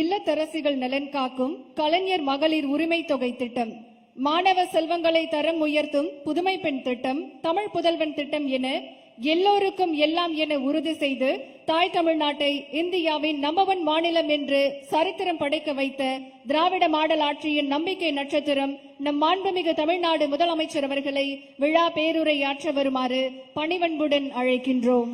இல்லத்தரசிகள் நலன் காக்கும் கலைஞர் மகளிர் உரிமை தொகை திட்டம். மாணவ செல்வங்களை தரம் உயர்த்தும் புதுமை பெண் திட்டம் தமிழ் புதல்வன் திட்டம் என எல்லோருக்கும் எல்லாம் என உறுதி செய்து தாய் தமிழ்நாட்டை இந்தியாவின் நம்பர் ஒன் மாநிலம் என்று சரித்திரம் படைக்க வைத்த திராவிட மாடல் ஆட்சியின் நம்பிக்கை நட்சத்திரம் நம் மாண்புமிகு தமிழ்நாடு முதலமைச்சர் அவர்களை விழா பேருரையாற்ற வருமாறு பணிவன்புடன் அழைக்கின்றோம்.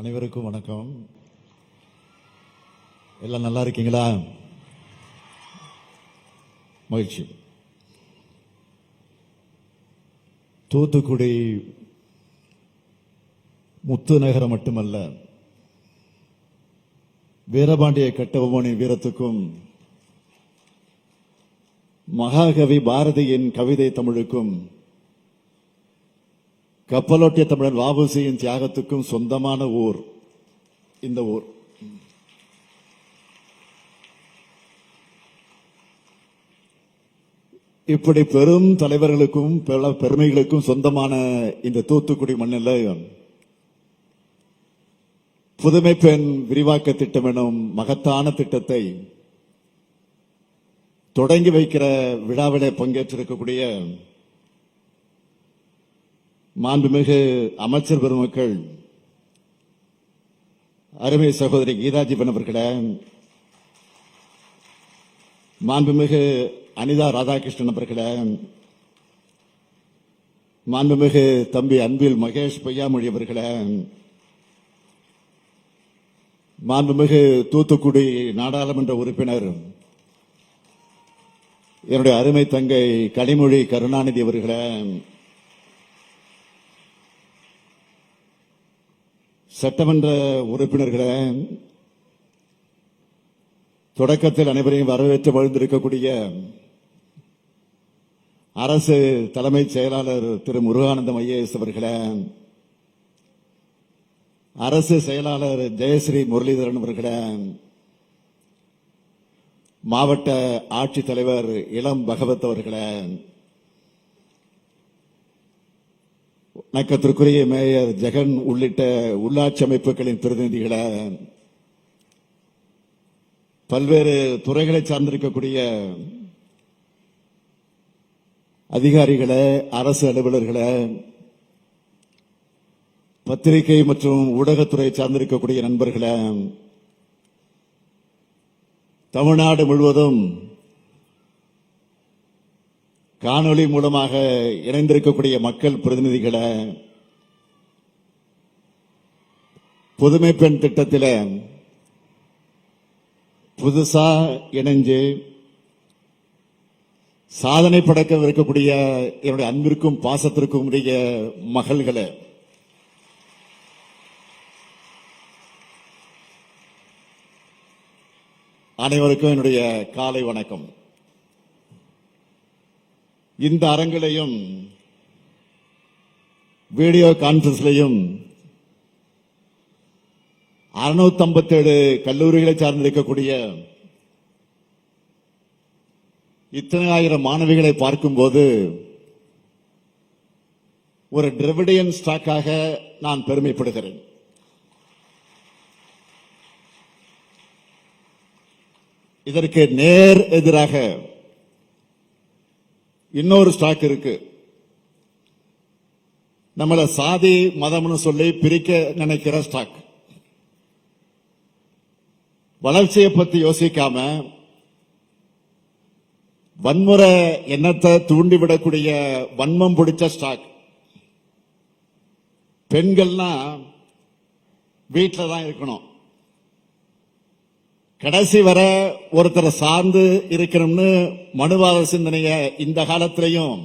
அனைவருக்கும் வணக்கம். எல்லாம் நல்லா இருக்கீங்களா? மகிழ்ச்சி. தூத்துக்குடி முத்து நகரம் மட்டுமல்ல வீரபாண்டிய கட்டபொம்மனின் வீரத்துக்கும் மகாகவி பாரதியின் கவிதை தமிழுக்கும் கப்பலோட்டிய தமிழன் வாபுசியின் தியாகத்துக்கும் சொந்தமான ஊர். இந்த ஊர். இப்படி பெரும் தலைவர்களுக்கும் பல பெருமைகளுக்கும் சொந்தமான இந்த தூத்துக்குடி மண்ணில் புதுமை பெண் விரிவாக்க திட்டம் எனும் மகத்தான திட்டத்தை தொடங்கி வைக்கிற விழாவிலே பங்கேற்றிருக்கக்கூடிய மாண்புமிகு அமைச்சர் பெருமக்கள் அருமை சகோதரி கீதாஜீவன் அவர்களே மாண்புமிகு அனிதா ராதாகிருஷ்ணன் அவர்களே மாண்புமிகு தம்பி அன்பில் மகேஷ் பொய்யாமொழி அவர்களே மாண்புமிகு தூத்துக்குடி நாடாளுமன்ற உறுப்பினர் என்னுடைய அருமை தங்கை கனிமொழி கருணாநிதி அவர்களே சட்டமன்ற உறுப்பினர்களே தொடக்கத்தில் அனைவரையும் வரவேற்று வாழ்ந்திருக்கக்கூடிய அரசு தலைமைச் செயலாளர் திரு முருகானந்தம் ஐஏஎஸ் அவர்களே அரசு செயலாளர் ஜெயஸ்ரீ முரளிதரன் அவர்களே மாவட்ட ஆட்சித்தலைவர் இளம் பகவத் அவர்களே வணக்கத்திற்குரிய மேயர் ஜெகன் உள்ளிட்ட உள்ளாட்சி அமைப்புகளின் பிரதிநிதிகளே பல்வேறு துறைகளை சார்ந்திருக்கக்கூடிய அதிகாரிகளை அரசு அலுவலர்களை பத்திரிகை மற்றும் ஊடகத்துறை சார்ந்திருக்கக்கூடிய நண்பர்களை தமிழ்நாடு முழுவதும் காணொளி மூலமாக இணைந்திருக்கக்கூடிய மக்கள் பிரதிநிதிகளை புதுமை பெண் திட்டத்தில் புதுசா இணைஞ்சு சாதனை படைக்க இருக்கக்கூடிய என்னுடைய அன்பிற்கும் பாசத்திற்கும் உரிய மகள்களை அனைவருக்கும் என்னுடைய காலை வணக்கம். இந்த அரங்கிலையும் வீடியோ கான்பரன்ஸ்லையும் அறுநூத்தி ஐம்பத்தேழு கல்லூரிகளை சார்ந்திருக்கக்கூடிய இத்தனை ஆயிரம் மாணவிகளை பார்க்கும்போது ஒரு டிரெவிடியன் ஸ்டாக்காக நான் பெருமைப்படுகிறேன். இதற்கு நேர் எதிராக இன்னொரு ஸ்டாக் இருக்கு. நம்மள சாதி மதம்னு சொல்லி பிரிக்க நினைக்கிற ஸ்டாக் வளர்ச்சியை பத்தி யோசிக்காம வன்முறை எண்ணத்தை தூண்டிவிடக்கூடிய வன்மம் பிடிச்ச ஸ்டாக் பெண்கள்னா வீட்டில் தான் இருக்கணும். கடைசி வரை ஒருத்தரை சார்ந்து இருக்கணும்னு மனுவாத சிந்தனைய இந்த காலத்திலையும்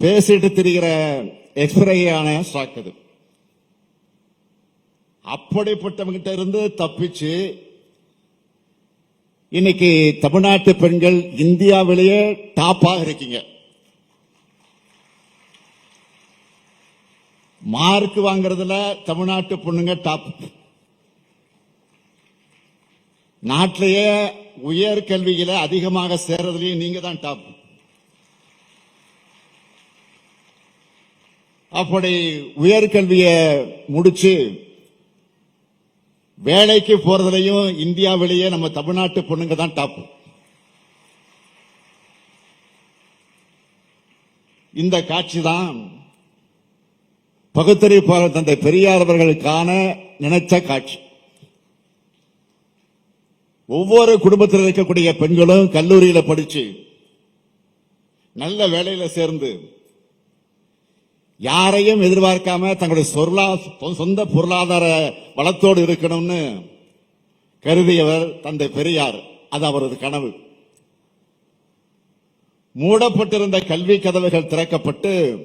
பேசிட்டு திரிகிற எக்ஸ்பிரையான ஸ்டாக் இது அப்படிப்பட்டவங்கிட்ட இருந்து தப்பிச்சு இன்னைக்கு தமிழ்நாட்டு பெண்கள் இந்தியாவிலேயே டாப்பாக இருக்கீங்க. மார்க் வாங்குறதுல தமிழ்நாட்டு பொண்ணுங்க டாப். நாட்டிலேயே உயர்கல்வியில அதிகமாக சேர்றதுலயும் நீங்க தான் டாப் அப்படி உயர்கல்விய முடிச்சு வேலைக்கு போறதுலயும் இந்தியாவிலேயே நம்ம தமிழ்நாட்டு பொண்ணுங்க தான் டாப் இந்த காட்சி தான் பகுத்தறிவு தந்தை பெரியார் அவர்களுக்கான நினைச்ச காட்சி. ஒவ்வொரு குடும்பத்தில் இருக்கக்கூடிய பெண்களும் கல்லூரியில படிச்சு நல்ல வேலையில சேர்ந்து யாரையும் எதிர்பார்க்காம தங்களுடைய சொர்லா- சொந்த பொருளாதார வளத்தோடு இருக்கணும்னு கருதியவர் தந்தை பெரியார். அது அவரது கனவு. மூடப்பட்டிருந்த கல்வி கதவுகள் திறக்கப்பட்டு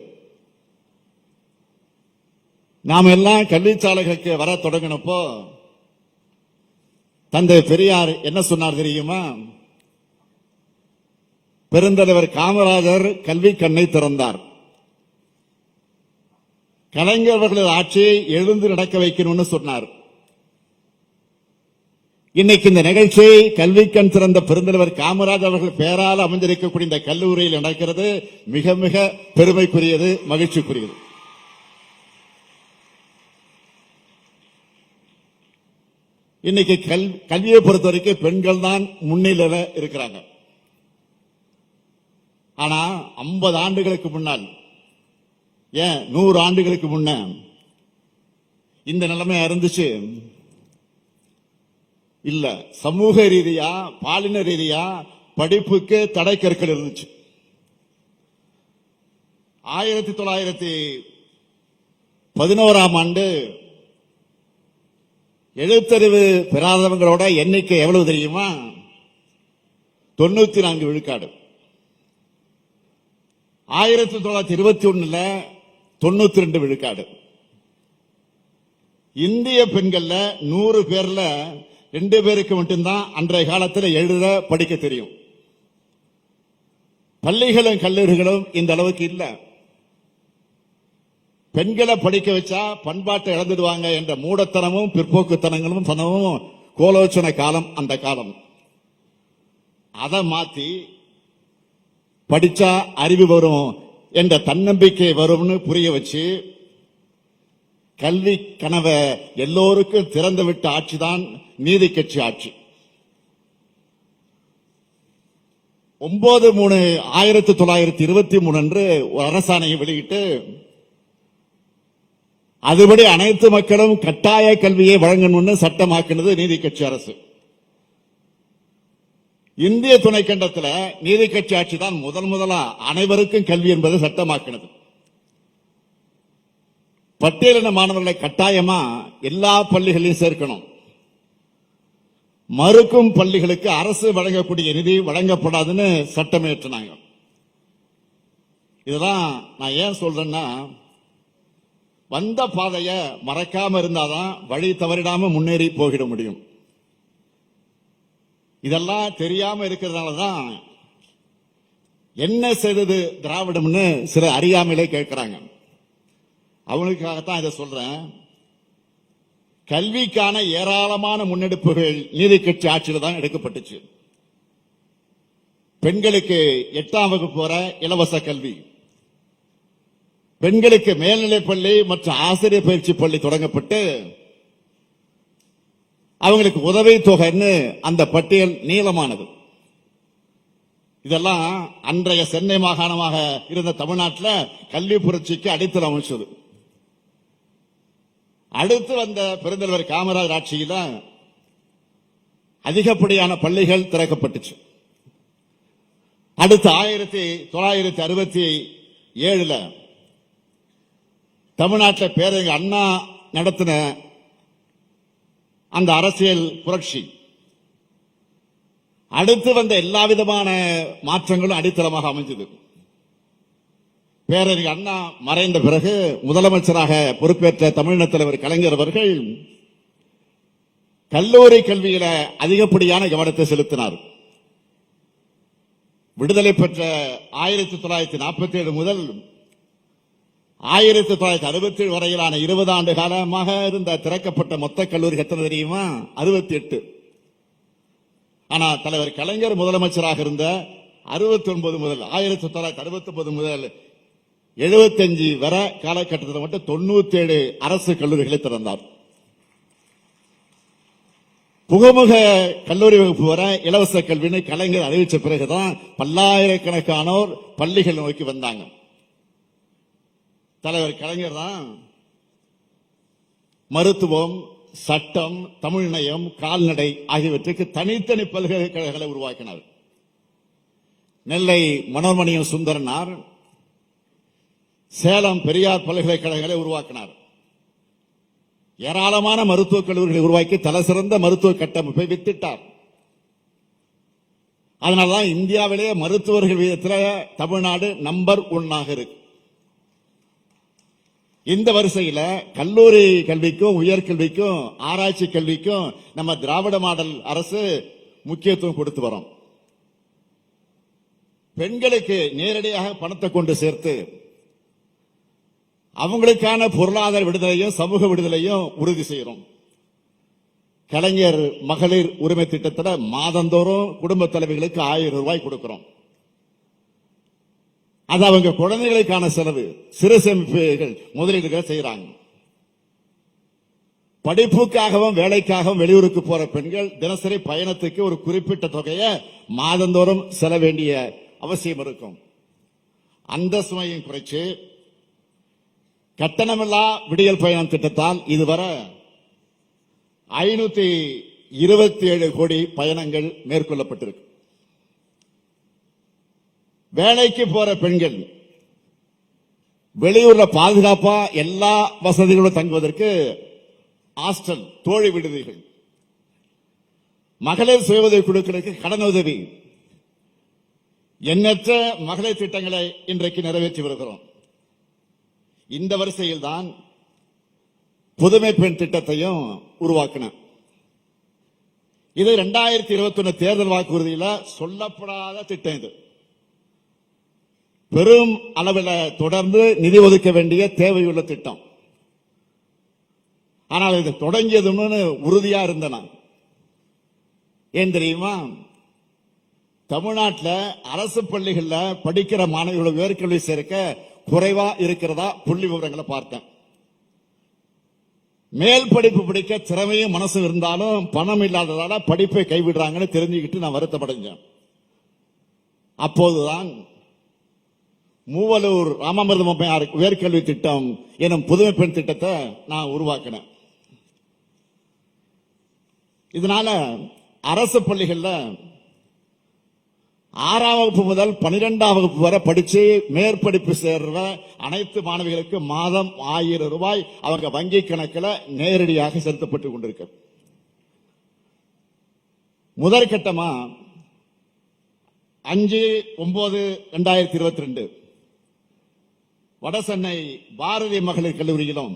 நாம் எல்லாம் கல்விச்சாலைகளுக்கு வர தொடங்கினப்போ தந்தை பெரியார் என்ன சொன்னார் தெரியுமா? பெருந்தலைவர் காமராஜர் கல்வி கண்ணை திறந்தார். கலைஞர் அவர்களது ஆட்சியை எழுந்து நடக்க வைக்கணும்னு சொன்னார். இன்னைக்கு இந்த நிகழ்ச்சியை கல்வி கண் திறந்த பெருந்தலைவர் காமராஜர் அவர்கள் பெயரால் அமைந்திருக்கக்கூடிய இந்த கல்லூரியில் நடக்கிறது மிக மிக பெருமைக்குரியது மகிழ்ச்சிக்குரியது. இன்னைக்கு கல் கல்வியை பொறுத்த வரைக்கும் பெண்கள் தான் முன்னிலையில இருக்கிறாங்க. ஆனா 50 ஆண்டுகளுக்கு முன்னால் ஏன் நூறு ஆண்டுகளுக்கு முன்ன இந்த நிலைமை இருந்துச்சு? இல்ல சமூக ரீதியா பாலின ரீதியா படிப்புக்கு தடை கற்கள் இருந்துச்சு. ஆயிரத்தி தொள்ளாயிரத்தி பதினோராம் ஆண்டு எழுத்தறிவு பெறாதவங்களோட எண்ணிக்கை எவ்வளவு தெரியுமா? தொண்ணூத்தி நான்கு விழுக்காடு. ஆயிரத்தி தொள்ளாயிரத்தி இருபத்தி ஒண்ணுல தொண்ணூத்தி ரெண்டு விழுக்காடு. இந்திய பெண்கள்ல நூறு பேர்ல ரெண்டு பேருக்கு மட்டும்தான் அன்றைய காலத்தில் எழுத படிக்க தெரியும். பள்ளிகளும் கல்லூரிகளும் இந்த அளவுக்கு இல்லை. பெண்களை படிக்க வச்சா பண்பாட்டை இழந்துடுவாங்க என்ற மூடத்தனமும் பிற்போக்குத்தனங்களும் தனமும் கோலோச்சன காலம் அந்த காலம். அதை மாத்தி படிச்சா அறிவு வரும் என்ற தன்னம்பிக்கை வரும்னு புரிய வச்சு கல்வி கனவை எல்லோருக்கும் திறந்து விட்ட ஆட்சிதான் நீதி கட்சி ஆட்சி. ஒன்பது மூணு ஆயிரத்தி தொள்ளாயிரத்தி இருபத்தி மூணு அன்று ஒரு அரசாணையை வெளியிட்டு அதுபடி அனைத்து மக்களும் கட்டாய கல்வியை வழங்கணும்னு சட்டமாக்கினது நீதி கட்சி அரசு. இந்திய துணைக்கண்டத்துல நீதி கட்சி ஆட்சி தான் முதல் முதலா அனைவருக்கும் கல்வி என்பதை சட்டமாக்கினது. பட்டியலின மாணவர்களை கட்டாயமா எல்லா பள்ளிகளையும் சேர்க்கணும். மறுக்கும் பள்ளிகளுக்கு அரசு வழங்கக்கூடிய நிதி வழங்கப்படாதுன்னு சட்டம் ஏற்றினாங்க. இதெல்லாம் நான் ஏன் சொல்றேன்னா வந்த பாதைய மறக்காம இருந்தாதான் வழி தவறிடாம முன்னேறி போகிட முடியும். இதெல்லாம் தெரியாம இருக்கிறதுனால தான் என்ன செய்தது திராவிடம்னு சில அறியாமலே கேட்கிறாங்க. அவங்களுக்காகத்தான் இதை சொல்றேன். கல்விக்கான ஏராளமான முன்னெடுப்புகள் நீதி கட்சி ஆட்சியில் தான் எடுக்கப்பட்டுச்சு. பெண்களுக்கு எட்டாம் வகுப்பு வர இலவச கல்வி. பெண்களுக்கு மேல்நிலை பள்ளி மற்றும் ஆசிரியர் பயிற்சி பள்ளி தொடங்கப்பட்டு அவங்களுக்கு உதவி தொகைன்னு அந்த பட்டியல் நீளமானது. இதெல்லாம் அன்றைய சென்னை மாகாணமாக இருந்த தமிழ்நாட்டில் கல்வி புரட்சிக்கு அடித்தளம் அமைச்சது. அடுத்து வந்த பெருந்தலைவர் காமராஜர் ஆட்சியில அதிகப்படியான பள்ளிகள் திறக்கப்பட்டுச்சு. அடுத்து ஆயிரத்தி தொள்ளாயிரத்தி அறுபத்தி ஏழுல தமிழ்நாட்டில் பேரறிஞர் அண்ணா நடத்தின அந்த அரசியல் புரட்சி. அடுத்து வந்த எல்லா விதமான மாற்றங்களும் அடித்தளமாக அமைஞ்சது. பேரறிஞர் அண்ணா மறைந்த பிறகு முதலமைச்சராக பொறுப்பேற்ற தமிழின தலைவர் கலைஞர் அவர்கள் கல்லூரி கல்வியில அதிகப்படியான கவனத்தை செலுத்தினார். விடுதலை பெற்ற ஆயிரத்தி தொள்ளாயிரத்தி நாற்பத்தி ஏழு முதல் ஆயிரத்தி தொள்ளாயிரத்தி அறுபத்தி ஏழு வரையிலான இருபது ஆண்டு காலமாக இருந்த திறக்கப்பட்ட மொத்த கல்லூரி எத்தனை தெரியுமா? அறுபத்தி எட்டு ஆனா தலைவர் கலைஞர் முதலமைச்சராக இருந்த அறுபத்தி ஒன்பது முதல் ஆயிரத்தி தொள்ளாயிரத்தி அறுபத்தி ஒன்பது முதல் எழுபத்தஞ்சு வர காலகட்டத்தில் மட்டும் தொண்ணூத்தி ஏழு அரசு கல்லூரிகளை திறந்தார். புகமுக கல்லூரி வகுப்பு வர இலவச கல்வின்னு கலைஞர் அறிவித்த பிறகுதான் பல்லாயிரக்கணக்கானோர் பள்ளிகள் நோக்கி வந்தாங்க. தலைவர் கலைஞர் தான். மருத்துவம் சட்டம் தமிழ்நயம் கால்நடை ஆகியவற்றுக்கு தனித்தனி பல்கலைக்கழகங்களை உருவாக்கினார். நெல்லை மனோர்மணியம் சுந்தரனார் சேலம் பெரியார் பல்கலைக்கழகங்களை உருவாக்கினார். ஏராளமான மருத்துவக் கல்லூரிகளை உருவாக்கி தலைசிறந்த மருத்துவ கட்டமைப்பை வித்திட்டார். அதனாலதான் இந்தியாவிலே மருத்துவர்கள் விதத்தில் தமிழ்நாடு நம்பர் ஒன்னாக இருக்கு. இந்த வரிசையில கல்லூரி கல்விக்கும் உயர்கல்விக்கும் ஆராய்ச்சி கல்விக்கும் நம்ம திராவிட மாடல் அரசு முக்கியத்துவம் கொடுத்து வரோம். பெண்களுக்கு நேரடியாக பணத்தை கொண்டு சேர்த்து அவங்களுக்கான பொருளாதார விடுதலையும் சமூக விடுதலையும் உறுதி செய்யறோம் கலைஞர் மகளிர் உரிமை திட்டத்தில் மாதந்தோறும் குடும்ப தலைவிகளுக்கு ஆயிரம் ரூபாய் கொடுக்கிறோம். அது அவங்க குழந்தைகளுக்கான செலவு. சிறு சேமிப்புகள் முதலீடுகள் செய்யறாங்க படிப்புக்காகவும் வேலைக்காகவும் வெளியூருக்கு போற பெண்கள் தினசரி பயணத்துக்கு ஒரு குறிப்பிட்ட தொகையை மாதந்தோறும் செல்ல வேண்டிய அவசியம் இருக்கும். அந்த சுமையும் குறைச்சு கட்டணமில்லா விடியல் பயணம் திட்டத்தால் இதுவரை ஐநூத்தி இருபத்தி ஏழு கோடி பயணங்கள் மேற்கொள்ளப்பட்டிருக்கு. வேலைக்கு போற பெண்கள் வெளியூர்ல பாதுகாப்பா எல்லா வசதிகளும் தங்குவதற்கு ஹாஸ்டல் தோழி விடுதிகள் மகளிர் சுய உதவி குழுக்களுக்கு கடன் உதவி எண்ணற்ற மகளிர் திட்டங்களை இன்றைக்கு நிறைவேற்றி வருகிறோம். இந்த வரிசையில் தான் புதுமை பெண் திட்டத்தையும் உருவாக்கின இது ரெண்டாயிரத்தி இருபத்தி ஒன்னு தேர்தல் வாக்குறுதியில் சொல்லப்படாத திட்டம் இது. பெரும் அளவில் தொடர்ந்து நிதி ஒதுக்க வேண்டிய தேவையுள்ள திட்டம். ஆனால் இது தொடங்கியதுன்னு உறுதியா இருந்த நான் ஏன் தெரியுமா? தமிழ்நாட்டில் அரசு பள்ளிகளில் படிக்கிற மாணவர்கள் உயர்கல்வி சேர்க்க குறைவா இருக்கிறதா புள்ளி விவரங்களை பார்த்தேன். மேல் படிப்பு படிக்க திறமையும் மனசும் இருந்தாலும் பணம் இல்லாததால படிப்பை கைவிடுறாங்கன்னு தெரிஞ்சுக்கிட்டு நான் வருத்தப்படைஞ்சேன். அப்போதுதான் மூவலூர் ராமாமிர்தம் உயர்கல்வி திட்டம் எனும் புதுமை பெண் திட்டத்தை நான் உருவாக்கினேன். இதனால அரசு பள்ளிகள்ல ஆறாம் வகுப்பு முதல் பனிரெண்டாம் வகுப்பு வரை படிச்சு மேற்படிப்பு சேர்ற அனைத்து மாணவிகளுக்கு மாதம் ஆயிரம் ரூபாய் அவங்க வங்கி கணக்கில் நேரடியாக செலுத்தப்பட்டு கொண்டிருக்கு. முதற்கட்டமா அஞ்சு ஒன்பது ரெண்டாயிரத்தி இருபத்தி ரெண்டு வடசென்னை பாரதி மகளிர் கல்லூரியிலும்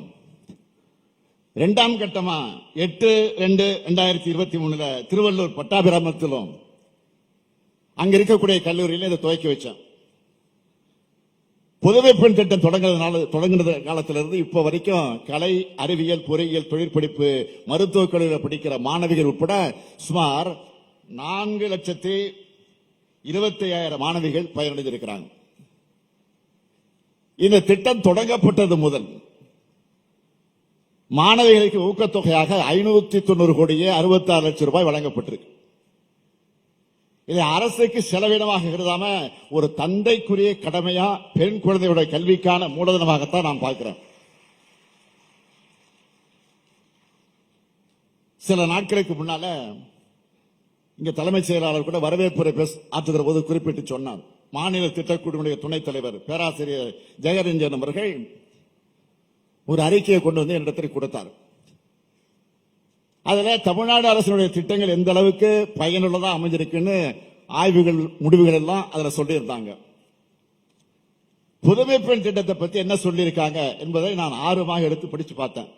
இரண்டாம் கட்டமா எட்டு ரெண்டு ரெண்டாயிரத்தி இருபத்தி மூணுல திருவள்ளூர் பட்டாபிராமத்திலும் அங்க இருக்கக்கூடிய கல்லூரியில இதை துவக்கி வச்சேன். புதுவை பெண் திட்டம் தொடங்குறதுனால தொடங்குனது காலத்திலிருந்து இப்ப வரைக்கும் கலை அறிவியல் பொறியியல் தொழிற்படிப்பு மருத்துவக் கல்லூரியில் படிக்கிற மாணவிகள் உட்பட சுமார் நான்கு லட்சத்தி இருபத்தி ஐயாயிரம் மாணவிகள் பயனடைந்திருக்கிறாங்க. இந்த திட்டம் தொடங்கப்பட்டது முதல். மாணவிகளுக்கு ஊக்கத்தொகையாக ஐநூத்தி தொண்ணூறு கோடியே அறுபத்தி ஆறு லட்சம் ரூபாய் வழங்கப்பட்டிருக்கு. இதை அரசுக்கு செலவினமாக கருதாம ஒரு தந்தைக்குரிய கடமையா பெண் குழந்தையோட கல்விக்கான மூலதனமாகத்தான் நான் பார்க்கிறேன் சில நாட்களுக்கு முன்னால இங்க தலைமைச் செயலாளர் கூட வரவேற்புரை பேச ஆற்றுகிற போது குறிப்பிட்டு சொன்னார். மாநில திட்டக்குழுவினுடைய துணைத் தலைவர் பேராசிரியர் ஜெயரஞ்சன் அவர்கள் ஒரு அறிக்கையை கொண்டு வந்து என்னிடத்தில் கொடுத்தார். அதில் தமிழ்நாடு அரசினுடைய திட்டங்கள் எந்த அளவுக்கு பயனுள்ளதாக அமைஞ்சிருக்குன்னு ஆய்வுகள் முடிவுகள் எல்லாம் அதில் சொல்லியிருந்தாங்க. புதுமை பெண் திட்டத்தை பற்றி என்ன சொல்லியிருக்காங்க என்பதை நான் ஆர்வமாக எடுத்து படித்து பார்த்தேன்.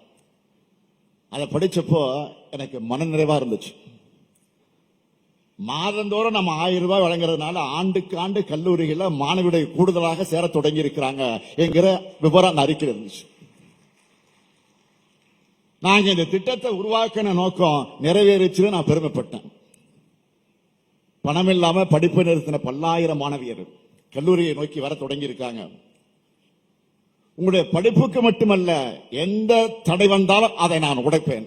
அதை படித்தப்போ எனக்கு மனநிறைவாக இருந்துச்சு. மாதந்தோறும் நம்ம ஆயிரம் ரூபாய் வழங்குறதுனால ஆண்டுக்கு ஆண்டு கல்லூரிகள்ல மாணவியுடைய கூடுதலாக சேர தொடங்கி இருக்கிறாங்க என்கிற விவரம் அந்த அறிக்கையில் இருந்துச்சு. நாங்க இந்த திட்டத்தை உருவாக்கின நோக்கம் நிறைவேறிச்சுன்னு நான் பெருமைப்பட்டேன். பணம் இல்லாம படிப்பு நிறுத்தின பல்லாயிரம் மாணவியர் கல்லூரியை நோக்கி வர தொடங்கி இருக்காங்க உங்களுடைய படிப்புக்கு மட்டுமல்ல எந்த தடை வந்தாலும் அதை நான் உடைப்பேன்.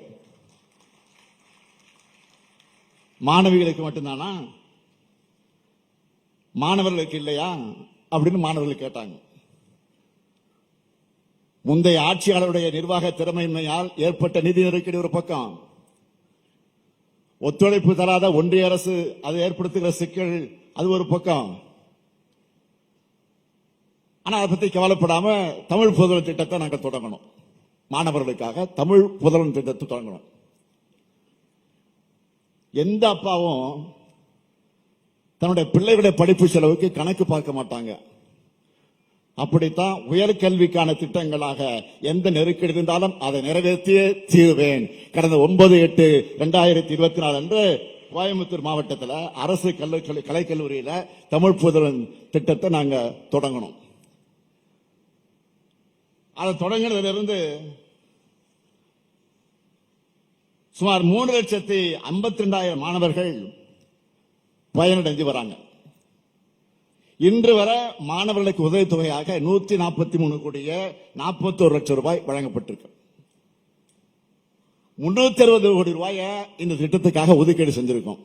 மாணவிகளுக்கு மட்டும்தானா? மாணவர்களுக்கு இல்லையா? அப்படின்னு மாணவர்கள் கேட்டாங்க. முந்தைய ஆட்சியாளருடைய நிர்வாக திறமையின்மையால் ஏற்பட்ட நிதி நெருக்கடி ஒரு பக்கம். ஒத்துழைப்பு தராத ஒன்றிய அரசு அது ஏற்படுத்துகிற சிக்கல் அது ஒரு பக்கம். ஆனா அதை பத்தி கவலைப்படாம தமிழ் புதல் திட்டத்தை நாங்கள் தொடங்கணும். மாணவர்களுக்காக தமிழ் புதலன் திட்டத்தை தொடங்கணும். எந்த அப்பாவும் தன்னுடைய பிள்ளைகளுடைய படிப்பு செலவுக்கு கணக்கு பார்க்க மாட்டாங்க. அப்படித்தான் உயர்கல்விக்கான திட்டங்களாக எந்த நெருக்கடி இருந்தாலும் அதை நிறைவேற்றியே தீருவேன். கடந்த ஒன்பது எட்டு ரெண்டாயிரத்தி இருபத்தி நாலு அன்று கோயம்புத்தூர் மாவட்டத்தில் அரசு கல்லூரி கலைக்கல்லூரியில தமிழ் புதன் திட்டத்தை நாங்கள் தொடங்கணும். அதை தொடங்கினதுல இருந்து சுமார் மூணு லட்சத்தி ஐம்பத்தி ரெண்டாயிரம் மாணவர்கள் பயனடைஞ்சு வராங்க. இன்று வர மாணவர்களுக்கு உதவித்தொகையாக நூத்தி நாற்பத்தி மூணு கோடிய நாற்பத்தோரு லட்சம் ரூபாய் வழங்கப்பட்டிருக்கு. முன்னூத்தி அறுபது கோடி ரூபாய இந்த திட்டத்துக்காக ஒதுக்கீடு செஞ்சிருக்கோம்.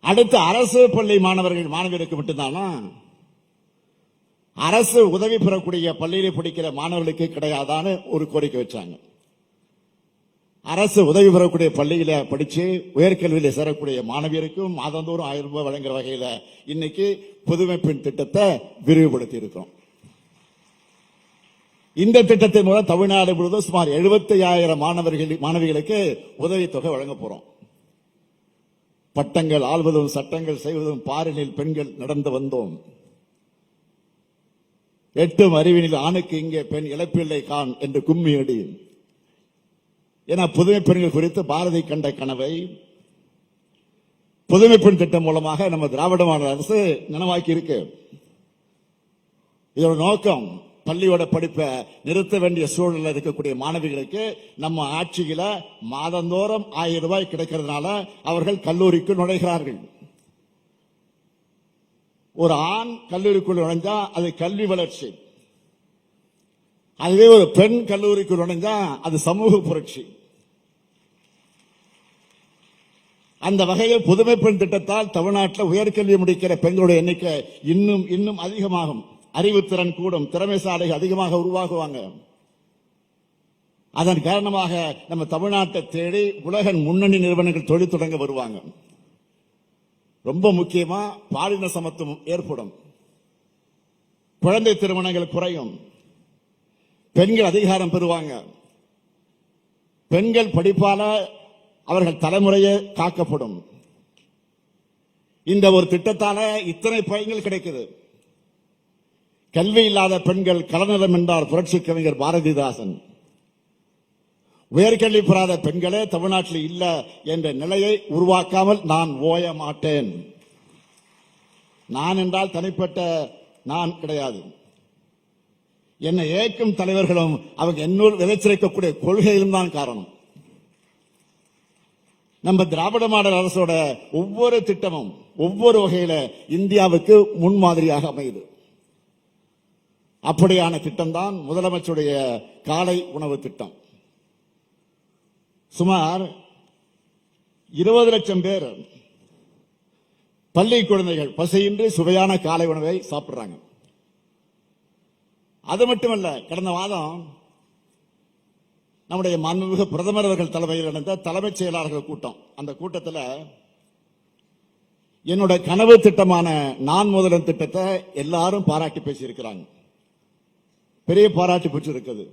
அடுத்து அரசு பள்ளி மாணவர்கள் மாணவியருக்கு மட்டும்தானா? அரசு உதவி பெறக்கூடிய பள்ளியிலே படிக்கிற மாணவர்களுக்கு கிடையாதான்னு ஒரு கோரிக்கை வச்சாங்க. அரசு உதவி பெறக்கூடிய பள்ளியில படிச்சு உயர்கல்வியில சேரக்கூடிய மாணவியருக்கும் மாதந்தோறும் ஆயிரம் ரூபாய் வழங்குற வகையில இன்னைக்கு புதுமை பெண் திட்டத்தை விரிவுபடுத்தி இருக்கிறோம். இந்த திட்டத்தின் மூலம் தமிழ்நாடு முழுவதும் சுமார் எழுபத்தி ஆயிரம் மாணவர்கள் மாணவிகளுக்கு உதவித்தொகை வழங்க போறோம். பட்டங்கள் ஆள்வதும் சட்டங்கள் செய்வதும் பாரினில் பெண்கள் நடந்து வந்தோம். எட்டும் அறிவினில் ஆணுக்கு இங்கே பெண் இழப்பில்லை கான் என்று கும்மியடியும் ஏன்னா புதுமை பெண்கள் குறித்து பாரதி கண்ட கனவை புதுமை பெண் திட்டம் மூலமாக நம்ம திராவிட மாநில அரசு நனவாக்கி இருக்கு. இதோட நோக்கம் பள்ளியோட படிப்பை நிறுத்த வேண்டிய சூழலில் இருக்கக்கூடிய மாணவிகளுக்கு நம்ம ஆட்சியில மாதந்தோறும் ஆயிரம் ரூபாய் கிடைக்கிறதுனால அவர்கள் கல்லூரிக்கு நுழைகிறார்கள். ஒரு ஆண் கல்லூரிக்குள் நுழைஞ்சா அது கல்வி வளர்ச்சி. அதுவே ஒரு பெண் கல்லூரிக்கு நுழைஞ்சா அது சமூக புரட்சி. அந்த வகையில் புதுமை பெண் திட்டத்தால் தமிழ்நாட்டில் உயர்கல்வி முடிக்கிற பெண்களுடைய எண்ணிக்கை இன்னும் இன்னும் அதிகமாகும். அறிவுத்திறன் கூடும் திறமைசாலைகள் அதிகமாக உருவாகுவாங்க. அதன் காரணமாக நம்ம தமிழ்நாட்டை தேடி உலகின் முன்னணி நிறுவனங்கள் தொழில் தொடங்க வருவாங்க. ரொம்ப முக்கியமா பாலின சமத்துவம் ஏற்படும். குழந்தை திருமணங்கள் குறையும். பெண்கள் அதிகாரம் பெறுவாங்க. பெண்கள் படிப்பால அவர்கள் தலைமுறையே காக்கப்படும். இந்த ஒரு திட்டத்தால இத்தனை பயன்கள் கிடைக்குது. கல்வி இல்லாத பெண்கள் கலநலம் என்றார் புரட்சி கவிஞர் பாரதிதாசன். உயர்கல்வி பெறாத பெண்களே தமிழ்நாட்டில் இல்லை என்ற நிலையை உருவாக்காமல் நான் ஓய மாட்டேன். நான் என்றால் தனிப்பட்ட நான் கிடையாது. என்னை ஏற்கும் தலைவர்களும் அவங்க என்னோடு விதைச்சிருக்கக்கூடிய கொள்கையிலும் தான் காரணம். நம்ம திராவிட மாடல் அரசோட ஒவ்வொரு திட்டமும் ஒவ்வொரு வகையில இந்தியாவுக்கு முன்மாதிரியாக அமையுது. அப்படியான திட்டம் தான் முதலமைச்சருடைய காலை உணவு திட்டம். சுமார் இருபது லட்சம் பேர் பள்ளி குழந்தைகள் பசியின்றி சுவையான காலை உணவை சாப்பிடுறாங்க. அது மட்டுமல்ல கடந்த மாதம் நம்முடைய மாண்புமிகு பிரதமர் அவர்கள் தலைமையில் நடந்த தலைமைச் செயலாளர்கள் கூட்டம். அந்த கூட்டத்தில் என்னோட கனவு திட்டமான நான் முதலன் திட்டத்தை எல்லாரும் பாராட்டி பேசியிருக்கிறாங்க. பெரிய பாராட்டு பெற்றிருக்குது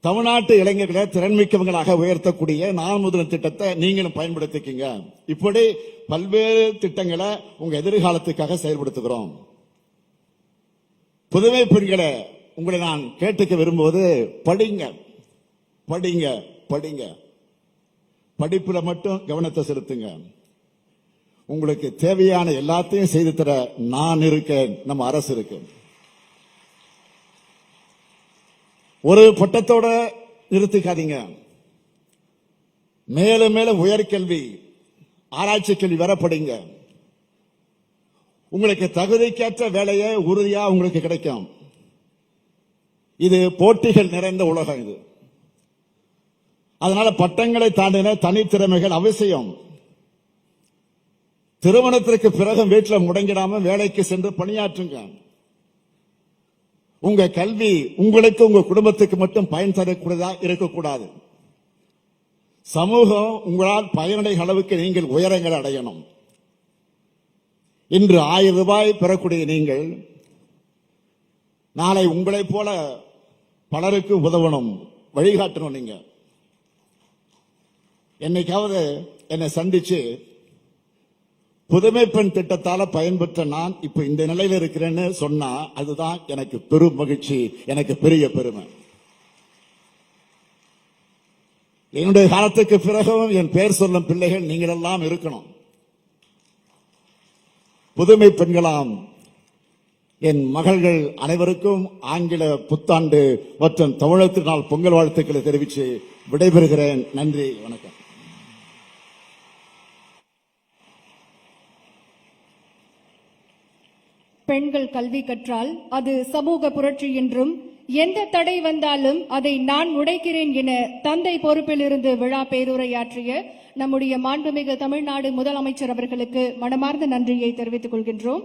தமிழ்நாட்டு இளைஞர்களை திறன்மிக்கவங்களாக உயர்த்தக்கூடிய நான் முதலன் திட்டத்தை நீங்களும் பயன்படுத்திக்கீங்க. இப்படி பல்வேறு திட்டங்களை உங்க எதிர்காலத்துக்காக செயல்படுத்துகிறோம். புதுமை பெண்களை உங்களை நான் கேட்டுக்க விரும்புவது படிங்க படிங்க படிங்க. படிப்புல மட்டும் கவனத்தை செலுத்துங்க. உங்களுக்கு தேவையான எல்லாத்தையும் செய்து தர நான் இருக்கேன் நம்ம அரசு இருக்கு. ஒரு பட்டத்தோட நிறுத்திக்காதீங்க. மேலும் மேலும் உயர்கல்வி ஆராய்ச்சி கல்வி வர படிங்க. உங்களுக்கு தகுதிக்கேற்ற வேலையை உறுதியா உங்களுக்கு கிடைக்கும். இது போட்டிகள் நிறைந்த உலகம் இது. அதனால பட்டங்களை தாண்டின தனித்திறமைகள் அவசியம். திருமணத்திற்கு பிறகு வீட்டில் முடங்கிடாம வேலைக்கு சென்று பணியாற்றுங்க. உங்க கல்வி உங்களுக்கு உங்க குடும்பத்துக்கு மட்டும் பயன் தரக்கூடியதா இருக்கக்கூடாது. சமூகம் உங்களால் பயனடைய அளவுக்கு நீங்கள் உயரங்கள் அடையணும். இன்று ஆயிரம் ரூபாய் பெறக்கூடிய நீங்கள் நாளை உங்களைப் போல பலருக்கு உதவணும் வழிகாட்டணும் நீங்க. என்னைக்காவது என்னை சந்திச்சு புதுமை பெண் திட்டத்தால பயன்பெற்ற நான் இப்ப இந்த நிலையில இருக்கிறேன்னு சொன்னா அதுதான் எனக்கு பெரும் மகிழ்ச்சி எனக்கு பெரிய பெருமை. என்னுடைய காலத்துக்கு பிறகும் என் பெயர் சொல்லும் பிள்ளைகள் நீங்களெல்லாம் இருக்கணும். புதுமை பெண்களாம் என் மகள்கள் அனைவருக்கும் ஆங்கில புத்தாண்டு மற்றும் தமிழர் திருநாள் பொங்கல் வாழ்த்துக்களை தெரிவித்து விடைபெறுகிறேன். நன்றி வணக்கம். பெண்கள் கல்வி கற்றால் அது சமூக புரட்சி என்றும் எந்த தடை வந்தாலும் அதை நான் உடைக்கிறேன் என தந்தை பொறுப்பில் இருந்து விழா பேருரையாற்றிய நம்முடைய மாண்புமிகு தமிழ்நாடு முதலமைச்சர் அவர்களுக்கு மனமார்ந்த நன்றியை தெரிவித்துக் கொள்கின்றோம்.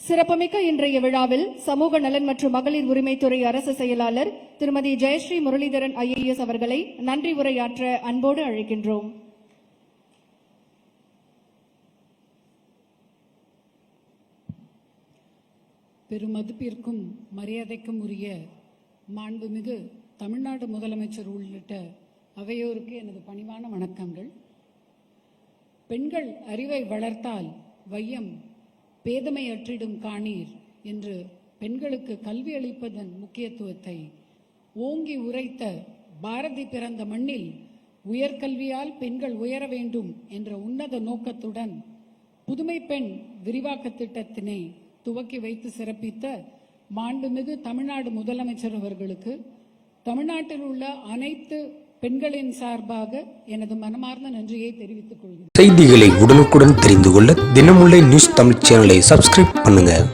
சிறப்புமிக்க இன்றைய விழாவில் சமூக நலன் மற்றும் மகளிர் உரிமைத்துறை அரசு செயலாளர் திருமதி ஜெயஸ்ரீ முரளிதரன் ஐஏஎஸ் அவர்களை நன்றி உரையாற்ற அன்போடு அழைக்கின்றோம். பெருமதிப்பிற்கும் மரியாதைக்கும் உரிய மாண்புமிகு தமிழ்நாடு முதலமைச்சர் உள்ளிட்ட அவையோருக்கு எனது பணிவான வணக்கங்கள். பெண்கள் அறிவை வளர்த்தால் வையம் பேதமை அற்றிடும் காணீர் என்று பெண்களுக்கு கல்வி அளிப்பதன் முக்கியத்துவத்தை ஓங்கி உரைத்த பாரதி பிறந்த மண்ணில் உயர்கல்வியால் பெண்கள் உயர வேண்டும் என்ற உன்னத நோக்கத்துடன் புதுமை பெண் விரிவாக்க திட்டத்தினை துவக்கி வைத்து சிறப்பித்த மாண்புமிகு தமிழ்நாடு முதலமைச்சர் அவர்களுக்கு தமிழ்நாட்டில் உள்ள அனைத்து பெண்களின் சார்பாக எனது மனமார்ந்த நன்றியை தெரிவித்துக் கொள்கிறேன். செய்திகளை உடனுக்குடன் தெரிந்து கொள்ள தினமுல்லை நியூஸ் தமிழ் சேனலை சப்ஸ்கிரைப் பண்ணுங்க.